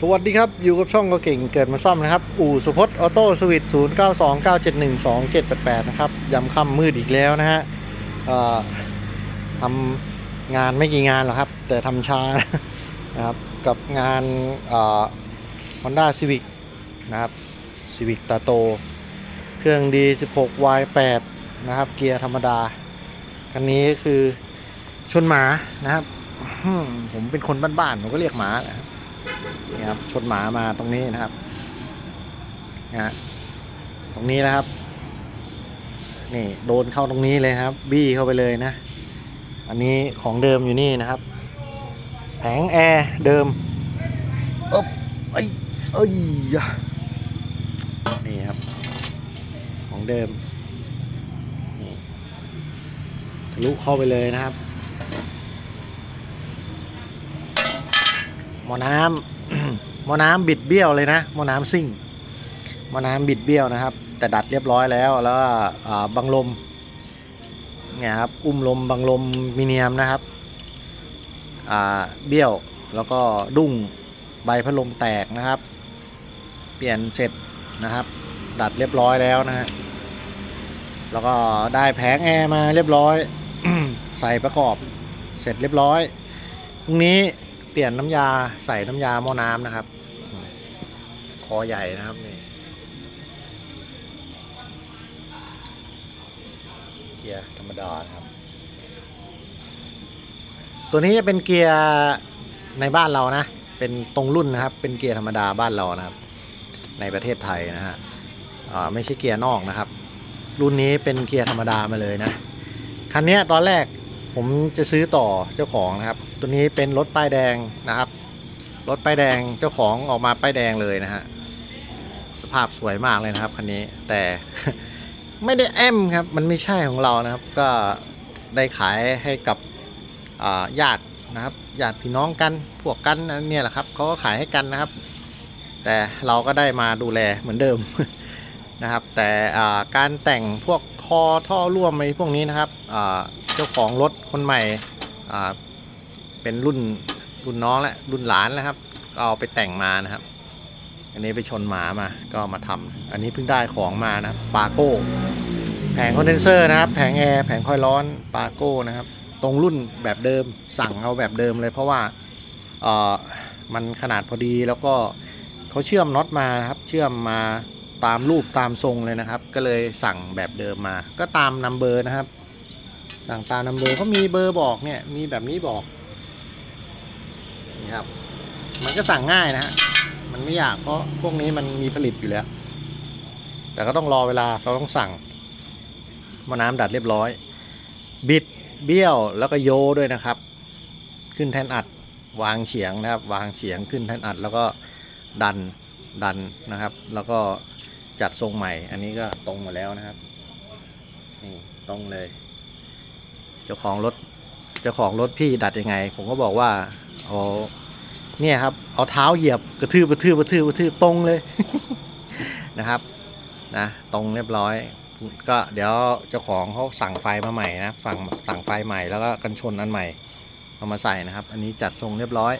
สวัสดีครับ อยู่กับช่องก็เก่งเกิดมาซ่อมนะครับ อู่สุพจน์ออโต้สวิตศูนย์เก้าสองเก้าเจ็ดหนึ่งสองเจ็ดแปดแปดนะครับยำค่ำมืดอีกแล้วนะฮะทำงานไม่กี่งานหรอกครับ แต่ทำช้านะครับ กับงานฮอนด้าซีวิกนะครับซีวิกตาโต เครื่องดี16 Y8 นะครับ เกียร์ธรรมดา คันนี้คือชนหมานะครับ ผมเป็นคนบ้านๆผมก็เรียกหมาแหละ นี่ครับชนหมามาตรงนี้นะครับนะฮะตรงนี้นะครับ นี่โดนเข้าตรงนี้เลยครับ บี้เข้าไปเลยนะ อันนี้ของเดิมอยู่นี่นะครับ แผงแอร์เดิมอ๊บเอ้ยเอ้ยยะนี่ครับ ของเดิมนี่ทะลุเข้าไปเลยนะครับหมอน้ำ หมอน้ำบิดเบี้ยวเลยนะหมอน้ำซิ่งหมอน้ำบิดเบี้ยวนะครับ แต่ดัดเรียบร้อยแล้วแล้วบังลมเนี่ยครับอุ้มลมบังลมมีเนียมนะครับเบี้ยวแล้วก็ดุ้งใบพัดลมแตกนะครับ เปลี่ยนเสร็จนะครับ ดัดเรียบร้อยแล้วนะฮะแล้วก็ได้แผงแอร์มาเรียบร้อยใส่ประกอบเสร็จเรียบร้อยพรุ่งนี้เปลี่ยนน้ำยาใส่น้ำยาหม้อน้ำนะครับ คอใหญ่นะครับนี่เกียร์ธรรมดาครับ ตัวนี้จะเป็นเกียร์ในบ้านเรานะ เป็นตรงรุ่นนะครับ เป็นเกียร์ธรรมดาบ้านเรานะครับ ในประเทศไทยนะฮะไม่ใช่เกียร์นอกนะครับ รุ่นนี้เป็นเกียร์ธรรมดามาเลยนะคันนี้ตอนแรกผมจะซื้อต่อเจ้าของนะครับ ตัวนี้เป็นรถป้ายแดงนะครับ รถป้ายแดงเจ้าของออกมาป้ายแดงเลยนะฮะาพสวยมากเลยนะครับคันนี้แต่ไม่ได้แอมครับ มันไม่ใช่ของเรานะครับ ก็ได้ขายให้กับญาตินะครับญาติพี่น้องกันพวกกันนะเนี่ยแหละครับเขาก็ขายให้กันนะครับ แต่เราก็ได้มาดูแลเหมือนเดิมนะครับ แต่การแต่งพวกคอท่อร่วมอะไรพวกนี้นะครับเจ้าของรถคนใหม่เป็นรุ่นรุ่นน้องและรุ่นหลานแล้วครับ เอาไปแต่งมานะครับ อันนี้ไปชนหมามาก็มาทำอันนี้เพิ่งได้ของมานะปาโก้แผงคอนเดนเซอร์นะครับ แผงแอร์แผงคอยร้อนปาโก้นะครับ ตรงรุ่นแบบเดิมสั่งเอาแบบเดิมเลย เพราะว่าเออมันขนาดพอดีแล้วก็เขาเชื่อมน็อตมานะครับ เชื่อมมาตามรูปตามทรงเลยนะครับ ก็เลยสั่งแบบเดิมมา ก็ตามนัมเบอร์นะครับสั่งตามนัมเบอร์เขามีเบอร์บอกเนี่ยมีแบบนี้บอกนี่ครับ มันก็สั่งง่ายนะฮะ มันไม่ยากเพราะพวกนี้มันมีผลิตอยู่แล้ว แต่ก็ต้องรอเวลาเราต้องสั่งมาน้ำดัดเรียบร้อย บิดเบี้ยวแล้วก็โยด้วยนะครับ ขึ้นแท่นอัดวางเฉียงนะครับ วางเฉียงขึ้นแท่นอัด แล้วก็ดันดันนะครับ แล้วก็จัดทรงใหม่ อันนี้ก็ตรงหมดแล้วนะครับนี่ตรงเลย เจ้าของรถเจ้าของรถพี่ดัดยังไง ผมก็บอกว่าเอา เนี่ยครับ เอาเท้าเหยียบกระทืบกระทืบกระทืบกระทืบตรงเลยนะครับนะตรงเรียบร้อย ก็เดี๋ยวเจ้าของเขาสั่งไฟมาใหม่นะสั่งสั่งไฟใหม่แล้วก็กันชนอันใหม่เอามาใส่นะครับ อันนี้จัดทรงเรียบร้อย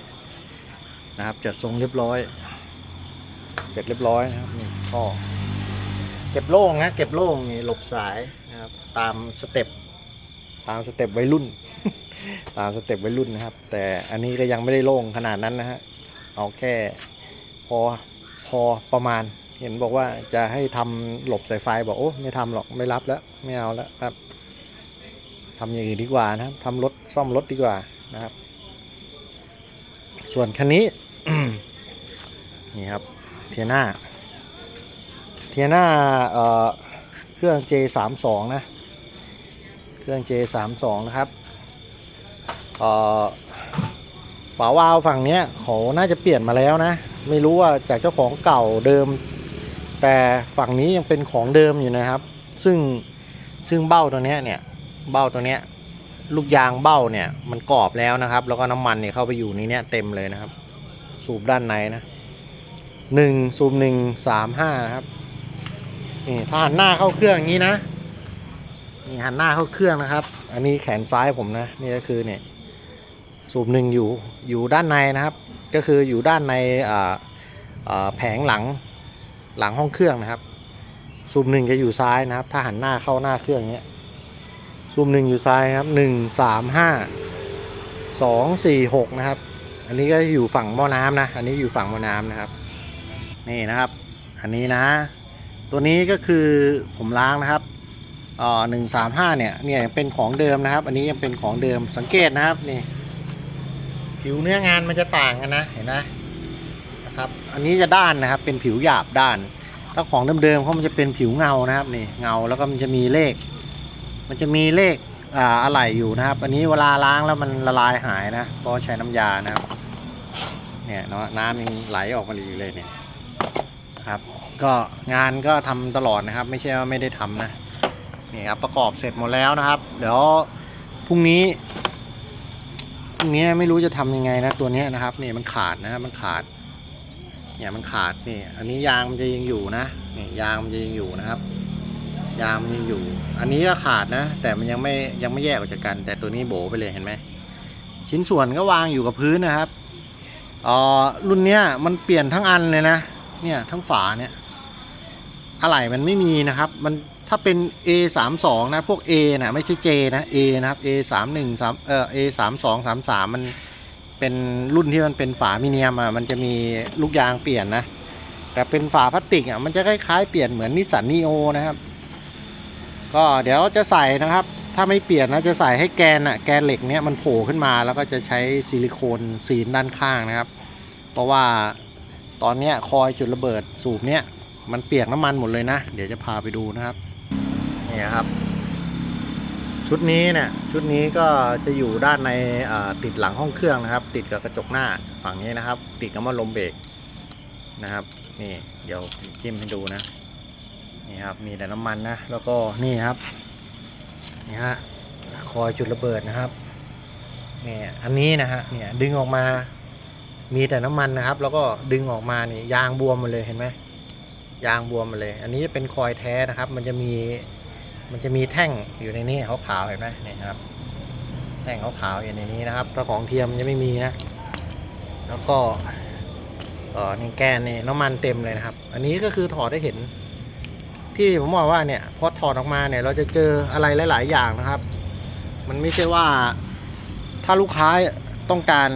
นะครับ จัดทรงเรียบร้อย เสร็จเรียบร้อยนะครับนี่ท่อเก็บโล่งนะเก็บโล่งนี่หลบสายนะครับตามสเต็ปตามสเต็ปวัยรุ่น ตามสเต็ปวัยรุ่นนะครับ แต่อันนี้ก็ยังไม่ได้โล่งขนาดนั้นนะฮะเอาแค่พอพอประมาณ เห็นบอกว่าจะให้ทำหลบสายไฟบอกโอ้ไม่ทำหรอกไม่รับแล้วไม่เอาแล้วครับทำอย่างอื่นดีกว่านะครับทำรถซ่อมรถดีกว่านะครับ ส่วนคันนี้นี่ครับเทียน่าเทียน่าเอ่อเครื่อง J32 นะ เครื่อง J32 นะครับ ฝาวาล์วฝั่งเนี้ยเขาน่าจะเปลี่ยนมาแล้วนะ ไม่รู้ว่าจากเจ้าของเก่าเดิม แต่ฝั่งนี้ยังเป็นของเดิมอยู่นะครับ ซึ่งซึ่งเบ้าตัวเนี้ยเนี่ยเบ้าตัวเนี้ยลูกยางเบ้าเนี่ยมันกรอบแล้วนะครับ แล้วก็น้ำมันเนี่ยเข้าไปอยู่ในเนี้ยเต็มเลยนะครับ สูบด้านในนะหนึ่งสูบหนึ่งสามห้านะครับนี่ถ้าหันหน้าเข้าเครื่องอย่างนี้นะนี่หันหน้าเข้าเครื่องนะครับ อันนี้แขนซ้ายผมนะ นี่ก็คือเนี่ย สูบหนึ่งอยู่อยู่ด้านในนะครับ ก็คืออยู่ด้านในแผงหลังหลังห้องเครื่องนะครับ สูบหนึ่งจะอยู่ซ้ายนะครับ ถ้าหันหน้าเข้าหน้าเครื่องเนี้ยสูบหนึ่งอยู่ซ้ายนะครับหนึ่งสามห้าสองสี่หกนะครับ อันนี้ก็อยู่ฝั่งหม้อน้ำนะ อันนี้อยู่ฝั่งหม้อน้ำนะครับ นี่นะครับ อันนี้นะ ตัวนี้ก็คือผมล้างนะครับอ่าหนึ่งสามห้าเนี่ย เนี่ยยังเป็นของเดิมนะครับ อันนี้ยังเป็นของเดิมสังเกตนะครับนี่ ผิวเนื้องานมันจะต่างกันนะเห็นไหมนะครับ อันนี้จะด้านนะครับ เป็นผิวหยาบด้านถ้าของเดิมๆเขามันจะเป็นผิวเงานะครับนี่เงาแล้วก็มันจะมีเลข มันจะมีเลขอ่าอะไหล่อยู่นะครับ อันนี้เวลาล้างแล้วมันละลายหายนะเพราะใช้น้ำยานะครับ เนี่ยเนาะน้ำยังไหลออกมาอยู่เลยเนี่ยครับ ก็งานก็ทำตลอดนะครับ ไม่ใช่ว่าไม่ได้ทำนะนี่ครับประกอบเสร็จหมดแล้วนะครับ เดี๋ยวพรุ่งนี้ พรุ่งนี้ไม่รู้จะทำยังไงนะตัวนี้นะครับนี่มันขาดนะครับมันขาด เนี่ยมันขาดนี่ อันนี้ยางมันจะยังอยู่นะนี่ยางมันจะยังอยู่นะครับ ยางมันยังอยู่ อันนี้ก็ขาดนะ แต่มันยังไม่ยังไม่แยกออกจากกัน แต่ตัวนี้โบไปเลยเห็นไหมชิ้นส่วนก็วางอยู่กับพื้นนะครับอ่อรุ่นเนี้ยมันเปลี่ยนทั้งอันเลยนะ เนี่ยทั้งฝาเนี่ยอะไหล่มันไม่มีนะครับ มัน ถ้าเป็น A 3 2นะ พวก A นะไม่ใช่ J นะ A นะครับ A 3 1 3เอ่อ A 3 2 3 3 มันเป็นรุ่นที่มันเป็นฝามิเนียมอะมันจะมีลูกยางเปลี่ยนนะ แต่เป็นฝาพลาสติกอะมันจะคล้ายๆเปลี่ยนเหมือนนิสสันนีโอนะครับ ก็เดี๋ยวจะใส่นะครับ ถ้าไม่เปลี่ยนนะจะใส่ให้แกนอะแกนเหล็กเนี้ยมันโผล่ขึ้นมาแล้วก็จะใช้ซิลิโคนซีนด้านข้างนะครับ เพราะว่าตอนเนี้ยคอยจุดระเบิดสูบเนี้ยมันเปียกน้ำมันหมดเลยนะ เดี๋ยวจะพาไปดูนะครับ นี่ครับ ชุดนี้เนี่ยชุดนี้ก็จะอยู่ด้านในติดหลังห้องเครื่องนะครับ ติดกับกระจกหน้าฝั่งนี้นะครับ ติดกับม้อลมเบรกนะครับ นี่เดี๋ยวจิ้มให้ดูนะนี่ครับมีแต่น้ำมันนะ แล้วก็นี่ครับนี่ฮะคอยจุดระเบิดนะครับนี่อันนี้นะฮะเนี่ยดึงออกมา มีแต่น้ำมันนะครับ แล้วก็ดึงออกมานี่ยางบวมมาเลยเห็นไหมยางบวมมาเลย อันนี้จะเป็นคอยแท้นะครับ มันจะมี มันจะมีแท่งอยู่ในนี้ขาวๆเห็นไหมนี่ครับ แท่งขาวๆอยู่ในนี้นะครับถ้าของเทียมจะไม่มีนะ แล้วก็เออนี่แกนนี่น้ำมันเต็มเลยนะครับ อันนี้ก็คือถอดได้เห็น ที่ผมบอกว่าเนี่ยพอถอดออกมาเนี่ย เราจะเจออะไรหลาย ๆ อย่างนะครับ มันไม่ใช่ว่าถ้าลูกค้าต้องการ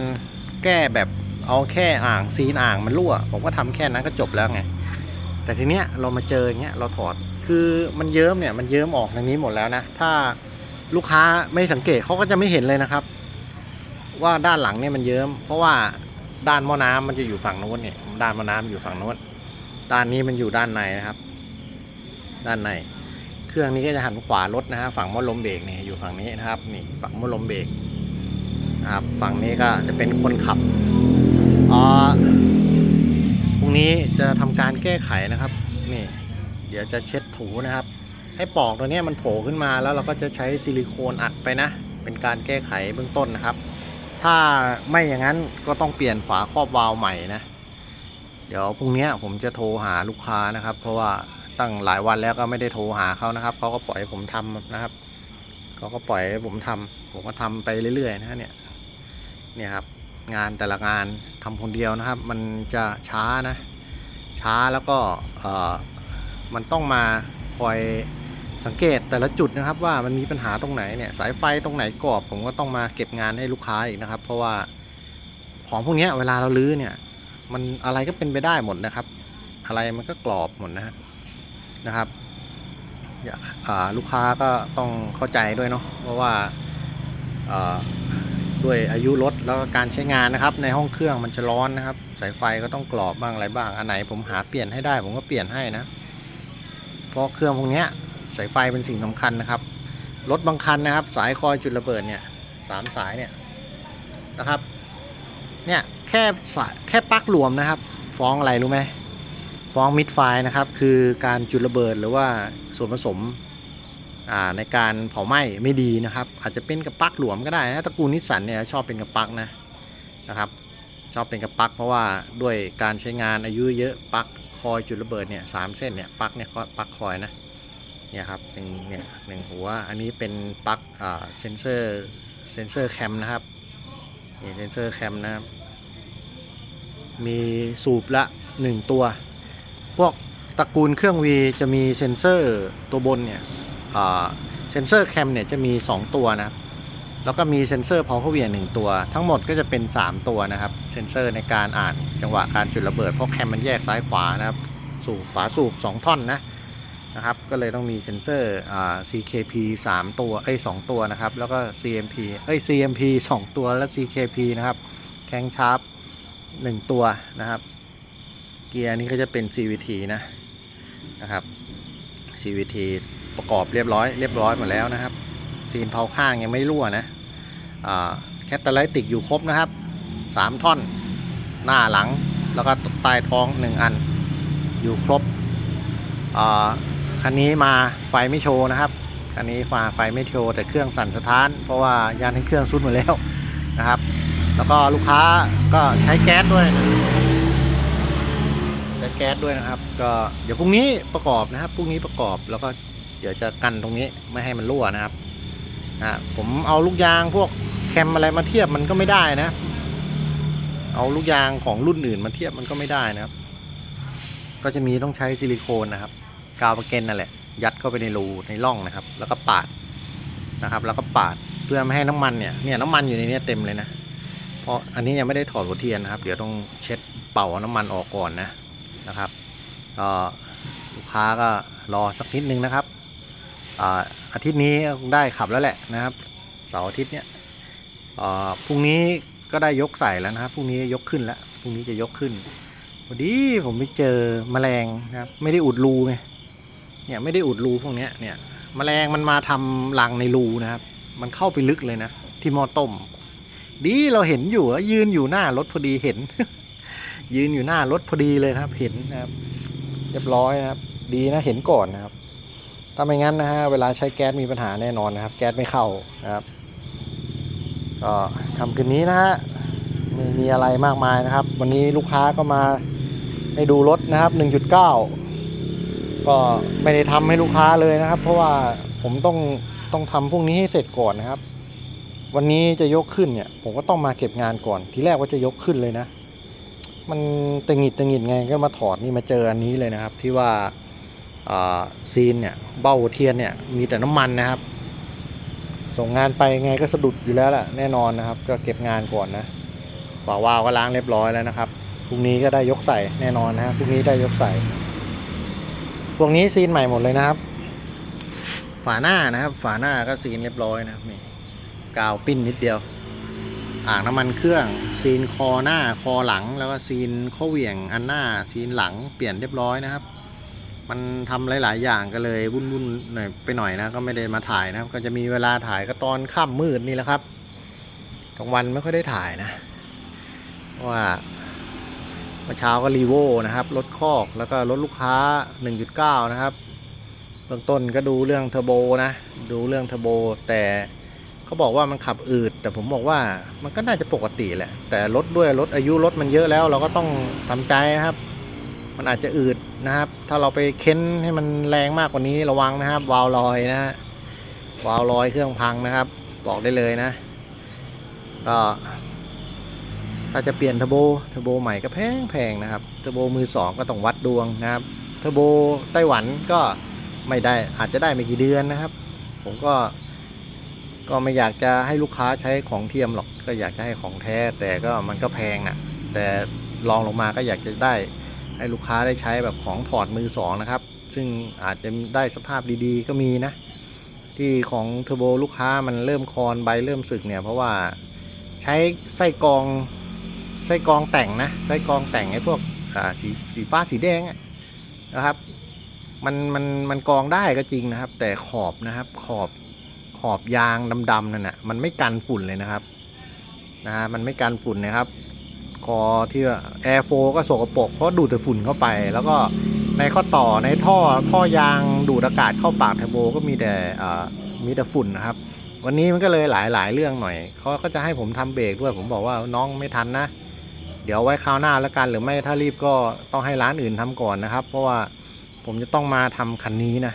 แก้แบบเอาแค่อ่างซีนอ่างมันรั่ว ผมก็ทำแค่นั้นก็จบแล้วไง แต่ทีเนี้ยเรามาเจออย่างเงี้ยเราถอดคือมันเยิ้มเนี่ยมันเยิ้มออกทางนี้หมดแล้วนะ ถ้าลูกค้าไม่สังเกตเขาก็จะไม่เห็นเลยนะครับ ว่าด้านหลังเนี่ยมันเยิ้มเพราะว่าด้านหม้อน้ำมันจะอยู่ฝั่งโน้นเนี่ยด้านหม้อน้ำอยู่ฝั่งโน้นด้านนี้มันอยู่ด้านในนะครับ ด้านใน เครื่องนี้ก็จะหันขวารถนะฮะฝั่งหม้อลมเบรกเนี่ยอยู่ฝั่งนี้นะครับนี่ฝั่งหม้อลมเบรกนะครับฝั่งนี้ก็จะเป็นคนขับอ่าพรุ่งนี้จะทำการแก้ไขนะครับ เดี๋ยวจะเช็ดถูนะครับ ให้ปอกตัวนี้มันโผล่ขึ้นมาแล้วเราก็จะใช้ซิลิโคนอัดไปนะ เป็นการแก้ไขเบื้องต้นนะครับ ถ้าไม่อย่างนั้นก็ต้องเปลี่ยนฝาครอบวาล์วใหม่นะ เดี๋ยวพรุ่งนี้ผมจะโทรหาลูกค้านะครับ เพราะว่าตั้งหลายวันแล้วก็ไม่ได้โทรหาเขานะครับเขาก็ปล่อยผมทำนะครับเขาก็ปล่อยให้ผมทำผมก็ทำไปเรื่อยๆนะเนี่ยเนี่ยครับงานแต่ละงานทำคนเดียวนะครับ มันจะช้านะ ช้าแล้วก็เออ มันต้องมาคอยสังเกตแต่ละจุดนะครับว่ามันมีปัญหาตรงไหนเนี่ยสายไฟตรงไหนกรอบ ผมก็ต้องมาเก็บงานให้ลูกค้าอีกนะครับ เพราะว่าของพวกนี้เวลาเราลื้อเนี่ยมันอะไรก็เป็นไปได้หมดนะครับ อะไรมันก็กรอบหมดนะนะครับอยากลูกค้าก็ต้องเข้าใจด้วยเนาะเพราะว่าด้วยอายุรถแล้วก็การใช้งานนะครับ ในห้องเครื่องมันจะร้อนนะครับ สายไฟก็ต้องกรอบบ้างอะไรบ้างอันไหนผมหาเปลี่ยนให้ได้ผมก็เปลี่ยนให้นะ เพราะเครื่องพวกนี้สายไฟเป็นสิ่งสำคัญนะครับ รถบางคันนะครับ สายคอยจุดระเบิดเนี่ยสามสายเนี่ยนะครับ เนี่ยแค่สายแค่ปลั๊กรวมนะครับ ฟ้องอะไรรู้ไหมฟ้องมิดไฟนะครับ คือการจุดระเบิดหรือว่าส่วนผสมในการเผาไหม้ไม่ดีนะครับ อาจจะเป็นกระปักหลวมก็ได้นะตระกูลนิสสันเนี่ยชอบเป็นกระปักนะนะครับ ชอบเป็นกระปักเพราะว่าด้วยการใช้งานอายุเยอะปัก คอยจุดระเบิดเนี่ยสามเส้นเนี่ยปลั๊กเนี่ยปลั๊กคอยนะเนี่ยครับหนึ่งเนี่ยหนึ่งหัวอันนี้เป็นปลั๊กเซนเซอร์เซนเซอร์แคมนะครับนี่เซนเซอร์แคมนะครับมีสูบละหนึ่งตัว พวกตระกูลเครื่อง V จะมีเซนเซอร์ตัวบนเนี่ยเซนเซอร์แคมเนี่ยจะมี 2 ตัวนะครับ แล้วก็มีเซนเซอร์พาวเวอร์เวียหนึ่งตัว ทั้งหมดก็จะเป็น 3 ตัวนะครับ เซนเซอร์ในการอ่านจังหวะการจุดระเบิดเพราะแคมมันแยกซ้ายขวานะครับ สูบฝาสูบ 2 ท่อนนะนะครับ ก็เลยต้องมีเซนเซอร์อ่า CKP 3 ตัวเอ้ย2ตัวนะครับ แล้วก็ CMP เอ้ย CMP 2 ตัวและ CKP นะครับ แข้งชาร์ป1ตัวนะครับ เกียร์นี้ก็จะเป็น CVT นะนะครับ CVT ประกอบเรียบร้อยเรียบร้อยหมดแล้วนะครับ ซีนเผาข้างยังไม่รั่วนะแคตตาไลติกอยู่ครบนะครับ 3 ท่อน หน้าหลังแล้วก็ใต้ท้อง 1 อัน อยู่ครบคันนี้มาไฟไม่โชว์นะครับคันนี้มาไฟไม่โชว์แต่เครื่องสั่นสะท้าน เพราะว่ายานทั้งเครื่องซุดหมดแล้วนะครับ แล้วก็ลูกค้าก็ใช้แก๊สด้วยใช้แก๊สด้วยนะครับ ก็เดี๋ยวพรุ่งนี้ประกอบนะครับพรุ่งนี้ประกอบแล้วก็เดี๋ยวจะกันตรงนี้ไม่ให้มันรั่วนะครับ อ่าผมเอาลูกยางพวกแคมอะไรมาเทียบมันก็ไม่ได้นะ เอาลูกยางของรุ่นอื่นมาเทียบมันก็ไม่ได้นะครับ ก็จะมีต้องใช้ซิลิโคนนะครับ กาวประเกนนั่นแหละ ยัดเข้าไปในรูในร่องนะครับ แล้วก็ปาดนะครับ แล้วก็ปาดเพื่อไม่ให้น้ำมันเนี่ยเนี่ยน้ำมันอยู่ในนี้เต็มเลยนะ เพราะอันนี้ยังไม่ได้ถอดหัวเทียนนะครับ เดี๋ยวต้องเช็ดเป่าน้ำมันออกก่อนนะนะครับก็ลูกค้าก็รอสักนิดนึงนะครับ อาทิตย์นี้ได้ขับแล้วแหละนะครับเสาร์อาทิตย์เนี้ยพรุ่งนี้ก็ได้ยกใส่แล้วนะครับพรุ่งนี้ยกขึ้นแล้วพรุ่งนี้จะยกขึ้นพอดีผมไปเจอแมลงนะครับไม่ได้อุดรูไงเนี่ยไม่ได้อุดรูพวกเนี้ยเนี่ยแมลงมันมาทำรังในรูนะครับ มันเข้าไปลึกเลยนะ ที่หม้อต้ม ดีเราเห็นอยู่ยืนอยู่หน้ารถพอดีเห็น ยืนอยู่หน้ารถพอดีเลยครับ เห็นนะครับเรียบร้อยนะครับ ดีนะเห็นก่อนนะครับ ถ้าไม่งั้นนะฮะเวลาใช้แก๊สมีปัญหาแน่นอนนะครับ แก๊สไม่เข้านะครับก็ทำคืนนี้นะฮะไม่มีอะไรมากมายนะครับ วันนี้ลูกค้าก็มาให้ดูรถนะครับ 1.9 ก็ไม่ได้ทำให้ลูกค้าเลยนะครับ เพราะว่าผมต้องต้องทำพวกนี้ให้เสร็จก่อนนะครับ วันนี้จะยกขึ้นเนี่ย ผมก็ต้องมาเก็บงานก่อน ทีแรกว่าจะยกขึ้นเลยนะ มันตึงหิดตึงหิดไงก็มาถอดนี่มาเจออันนี้เลยนะครับ ที่ว่า ซีนเนี่ยเบ้าเทียนเนี่ยมีแต่น้ำมันนะครับ ส่งงานไปไงก็สะดุดอยู่แล้วแหละแน่นอนนะครับ ก็เก็บงานก่อนนะฝาวาล์วก็ล้างเรียบร้อยแล้วนะครับพรุ่งนี้ก็ได้ยกใส่แน่นอนนะฮะพรุ่งนี้ได้ยกใส่พวกนี้ซีนใหม่หมดเลยนะครับ ฝาหน้านะครับ ฝาหน้าก็ซีนเรียบร้อยนะครับนี่กาวปิ้นนิดเดียว อ่างน้ำมันเครื่องซีนคอหน้าคอหลังแล้วก็ซีนข้อเหวี่ยงอันหน้าซีนหลังเปลี่ยนเรียบร้อยนะครับ มันทำหลาย ๆ อย่างก็เลยวุ่นๆหน่อยไปหน่อยนะ ก็ไม่ได้มาถ่ายนะก็จะมีเวลาถ่ายก็ตอนค่ำมืดนี่แหละครับกลางวันไม่ค่อยได้ถ่ายนะเพราะว่าเมื่อเช้าก็รีโวนะครับรถคอกแล้วก็รถลูกค้า 1.9 นะครับเบื้องต้นก็ดูเรื่องเทอร์โบนะดูเรื่องเทอร์โบแต่เขาบอกว่ามันขับอืด แต่ผมบอกว่ามันก็น่าจะปกติแหละแต่รถด้วยรถอายุรถมันเยอะแล้ว เราก็ต้องทำใจนะครับ มันอาจจะอืดนะครับ ถ้าเราไปเค้นให้มันแรงมากกว่านี้ระวังนะครับ วาล์วลอยนะฮะวาล์วลอยเครื่องพังนะครับ บอกได้เลยนะ ก็ถ้าจะเปลี่ยนเทอร์โบเทอร์โบใหม่ก็แพงแพงนะครับเทอร์โบมือสองก็ต้องวัดดวงนะครับเทอร์โบไต้หวันก็ไม่ได้อาจจะได้ไม่กี่เดือนนะครับ ผมก็ ก็ไม่อยากจะให้ลูกค้าใช้ของเทียมหรอกก็อยากจะให้ของแท้ แต่ก็มันก็แพงอะ แต่ลองลงมาก็อยากจะได้ ให้ลูกค้าได้ใช้แบบของถอดมือสองนะครับ ซึ่งอาจจะได้สภาพดีๆ ก็มีนะ ที่ของเทอร์โบลูกค้ามันเริ่มคอนใบเริ่มสึกเนี่ยเพราะว่าใช้ไส้กรองไส้กรองแต่งนะไส้กรองแต่งไอ้พวกสีสีฟ้าสีแดงนะครับ มันมันมันกรองได้ก็จริงนะครับ แต่ขอบนะครับขอบขอบยางดำๆนั่นน่ะมันไม่กันฝุ่นเลยนะครับนะฮะมันไม่กันฝุ่นนะครับ คอที่แอร์โฟก็สกปรกเพราะดูดแต่ฝุ่นเข้าไป แล้วก็ในข้อต่อในท่อท่อยางดูดอากาศเข้าปากเทอร์โบก็มีแต่มีแต่ฝุ่นนะครับ วันนี้มันก็เลยหลายหลายเรื่องหน่อยเขาก็จะให้ผมทำเบรกด้วยผมบอกว่าน้องไม่ทันนะ เดี๋ยวไว้คราวหน้าแล้วกันหรือไม่ถ้ารีบก็ต้องให้ร้านอื่นทำก่อนนะครับ เพราะว่าผมจะต้องมาทำคันนี้นะ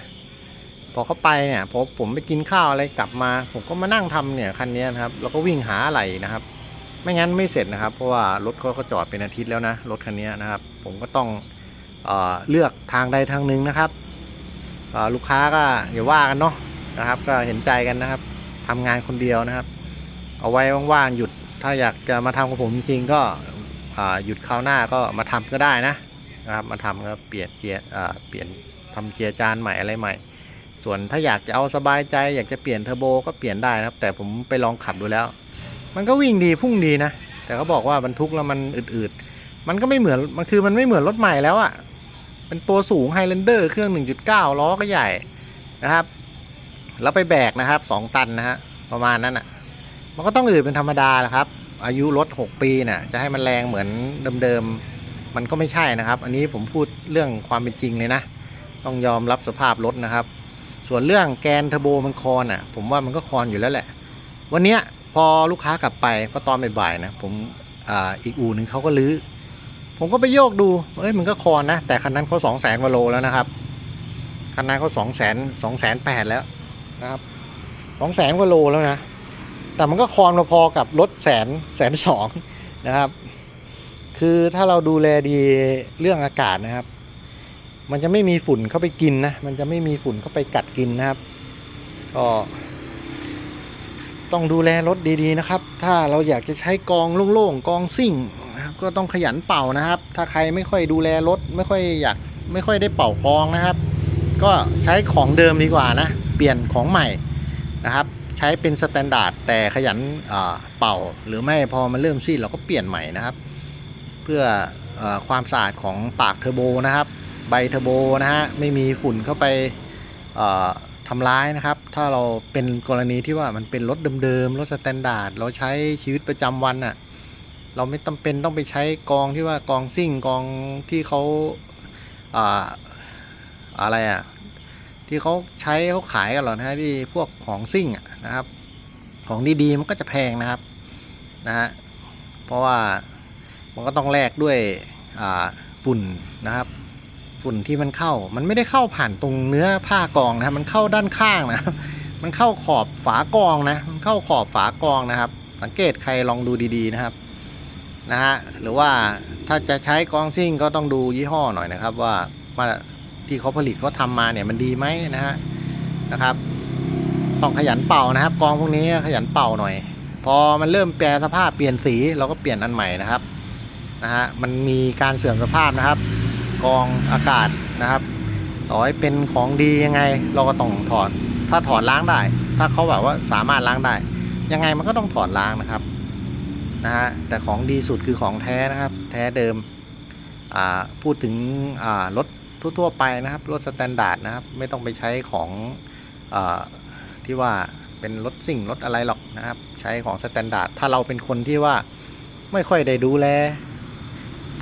พอเข้าไปเนี่ยพอผมไปกินข้าวอะไรกลับมา ผมก็มานั่งทำเนี่ยคันนี้นะครับ แล้วก็วิ่งหาอะไรนะครับ ไม่งั้นไม่เสร็จนะครับ เพราะว่ารถเขาก็จอดเป็นอาทิตย์แล้วนะ รถคันนี้นะครับ ผมก็ต้องเอเลือกทางใดทางหนึ่งนะครับลูกค้าก็อย่าว่ากันเนาะนะครับ ก็เห็นใจกันนะครับทำงานคนเดียวนะครับ เอาไว้ว่างๆหยุดถ้าอยากจะมาทำกับผมจริงๆก็หยุดคราวหน้าก็มาทำก็ได้นะนะครับ มาทำก็เปลี่ยนเกียร์เปลี่ยนทำเกียร์จานใหม่อะไรใหม่ ส่วนถ้าอยากจะเอาสบายใจ อยากจะเปลี่ยนเทอร์โบก็เปลี่ยนได้นะครับ แต่ผมไปลองขับดูแล้ว มันก็วิ่งดีพุ่งดีนะ แต่เขาบอกว่าบรรทุกแล้วมันอืดๆ มันก็ไม่เหมือน มันคือมันไม่เหมือนรถใหม่แล้วอะ่ะ เป็นตัวสูงไฮแลนเดอร์เครื่อง 1.9 ล้อก็ใหญ่นะครับ แล้วไปแบกนะครับ 2 ตันนะฮะ ประมาณนั้นอะ มันก็ต้องอืดเป็นธรรมดาแหละครับ อายุรถ 6 ปีน่ะ จะให้มันแรงเหมือนเดิมๆ มันก็ไม่ใช่นะครับ อันนี้ผมพูดเรื่องความเป็นจริงเลยนะ ต้องยอมรับสภาพรถนะครับ ส่วนเรื่องแกนเทอร์โบมันคอนอะ ผมว่ามันก็คอนอยู่แล้วแหละ วันเนี้ย พอลูกค้ากลับไปก็ตอนบ่ายๆนะผมออีกอู่หนึ่งเขาก็ลื้อ ผมก็ไปโยกดู เอ้ยมันก็คอนนะ แต่คันนั้นเขาสองแสนวโลแล้วนะครับคันนั้นเขาสองแสนสองแสนแปดแล้วนะครับสองแสนกว่าโลแล้วนะ แต่มันก็คอนพอๆกับรถแสนแสนสองนะครับ คือถ้าเราดูแลดีเรื่องอากาศนะครับ มันจะไม่มีฝุ่นเข้าไปกินนะ มันจะไม่มีฝุ่นเข้าไปกัดกินนะครับ ก็ ต้องดูแลรถดีๆนะครับ ถ้าเราอยากจะใช้กองโล่งๆกองซิ่งนะครับก็ต้องขยันเป่านะครับ ถ้าใครไม่ค่อยดูแลรถไม่ค่อยอยากไม่ค่อยได้เป่ากองนะครับ ก็ใช้ของเดิมดีกว่านะ เปลี่ยนของใหม่นะครับใช้เป็นสแตนดาร์ดแต่ขยันเป่าหรือไม่พอมันเริ่มซีดเราก็เปลี่ยนใหม่นะครับ เพื่ออความสะอาดของปากเทอร์โบนะครับ ใบเทอร์โบนะฮะไม่มีฝุ่นเข้าไป ทำร้ายนะครับ ถ้าเราเป็นกรณีที่ว่ามันเป็นรถเดิมๆ รถสแตนดาร์ด เราใช้ชีวิตประจำวันอะ่ะ เราไม่จำเป็นต้องไปใช้กองที่ว่ากองซิ่งกองที่เขาอ่าอะไรอะ่ะ ที่เขาใช้เขาขายกันหรอกนะฮะที่พวกของซิ่งอะนะครับ ของดีๆมันก็จะแพงนะครับนะฮะ เพราะว่ามันก็ต้องแลกด้วยอ่าฝุ่นนะครับ ฝุ่นที่มันเข้า มันไม่ได้เข้าผ่านตรงเนื้อผ้ากองนะมันเข้าด้านข้างนะมันเข้าขอบฝากองนะ มันเข้าขอบฝากองนะครับ สังเกตใครลองดูดีๆนะครับนะฮะหรือว่าถ้าจะใช้กองซิ่งก็ต้องดูยี่ห้อหน่อยนะครับ ว่าวาที่เขาผลิตเขาทำมาเนี่ยมันดีไหมนะฮะนะครับ ต้องขยันเป่านะครับ กองพวกนี้ขยันเป่าหน่อย พอมันเริ่มแปรสภาพเปลี่ยนสีเราก็เปลี่ยนอันใหม่นะครับนะฮะมันมีการเสื่อมสภาพนะครับ กองอากาศนะครับ ต่อให้เป็นของดียังไง เราก็ต้องถอด ถ้าถอดล้างได้ ถ้าเขาแบบว่าสามารถล้างได้ ยังไงมันก็ต้องถอดล้างนะครับนะฮะแต่ของดีสุดคือของแท้นะครับ แท้เดิมอ่าพูดถึงอ่ารถทั่วๆไปนะครับรถสแตนดาร์ดนะครับ ไม่ต้องไปใช้ของอที่ว่าเป็นรถสิ่งรถอะไรหรอกนะครับ ใช้ของสแตนดาร์ดถ้าเราเป็นคนที่ว่าไม่ค่อยได้ดูแล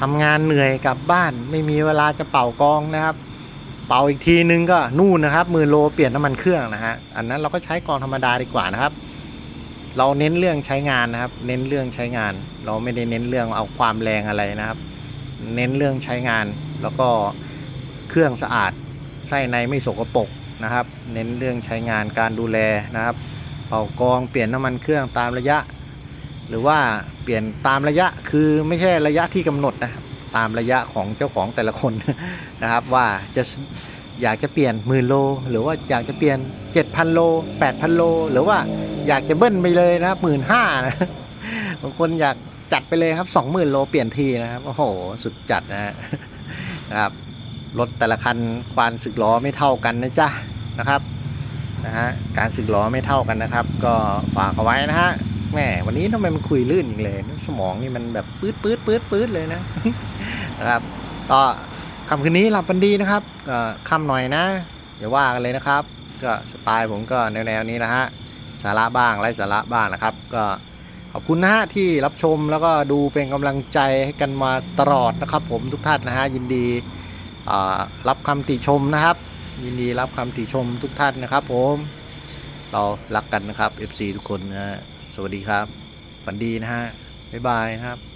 ทำงานเหนื่อยกลับบ้าน ไม่มีเวลาจะเป่ากองนะครับ เป่าอีกทีนึงก็นู่นนะครับมื่นโลเปลี่ยนน้ำมันเครื่องนะฮะอันนั้นเราก็ใช้กองธรรมดาดีกว่านะครับ เราเน้นเรื่องใช้งานนะครับ เน้นเรื่องใช้งาน เราไม่ได้เน้นเรื่องเอาความแรงอะไรนะครับ เน้นเรื่องใช้งาน แล้วก็เครื่องสะอาดไส้ในไม่สกปรกนะครับ เน้นเรื่องใช้งานการดูแลนะครับ เป่ากองเปลี่ยนน้ำมันเครื่องตามระยะ หรือว่าเปลี่ยนตามระยะคือไม่ใช่ระยะที่กำหนดนะตามระยะของเจ้าของแต่ละคนนะครับ ว่าจะอยากจะเปลี่ยนหมื่นโล หรือว่าอยากจะเปลี่ยน 7,000 โล 8,000 โล หรือว่าอยากจะเบิ้ลไปเลยนะหมื่นห้านะบางคนอยากจัดไปเลยครับ 20,000 โลเปลี่ยนทีนะครับโอ้โหสุดจัดนะนะครับรถแต่ละคันควานสึกล้อไม่เท่ากันนะจ๊ะนะครับนะฮะการสึกล้อไม่เท่ากันนะครับ ก็ฝากเอาไว้นะฮะ แหมวันนี้ทำไมมันคุยลื่นอีกเลย สมองนี่มันแบบปื๊ดปื๊ดปื๊ดปื๊ดเลยนะนะครับ ก็คำคืนนี้หลับฝันดีนะครับก็คำหน่อยนะอย่าว่ากันเลยนะครับ ก็สไตล์ผมก็แนวๆนี้นะฮะสาระบ้างไร้สาระบ้างนะครับ ก็ขอบคุณนะฮะที่รับชมแล้วก็ดูเป็นกำลังใจให้กันมาตลอดนะครับ ผมทุกท่านนะฮะยินดีรับคำติชมนะครับ ยินดีรับคำติชมทุกท่านนะครับ ผมเรารักกันนะครับ FC ทุกคนนะฮะ สวัสดีครับ ฝันดีนะฮะ บ๊ายบายนะครับ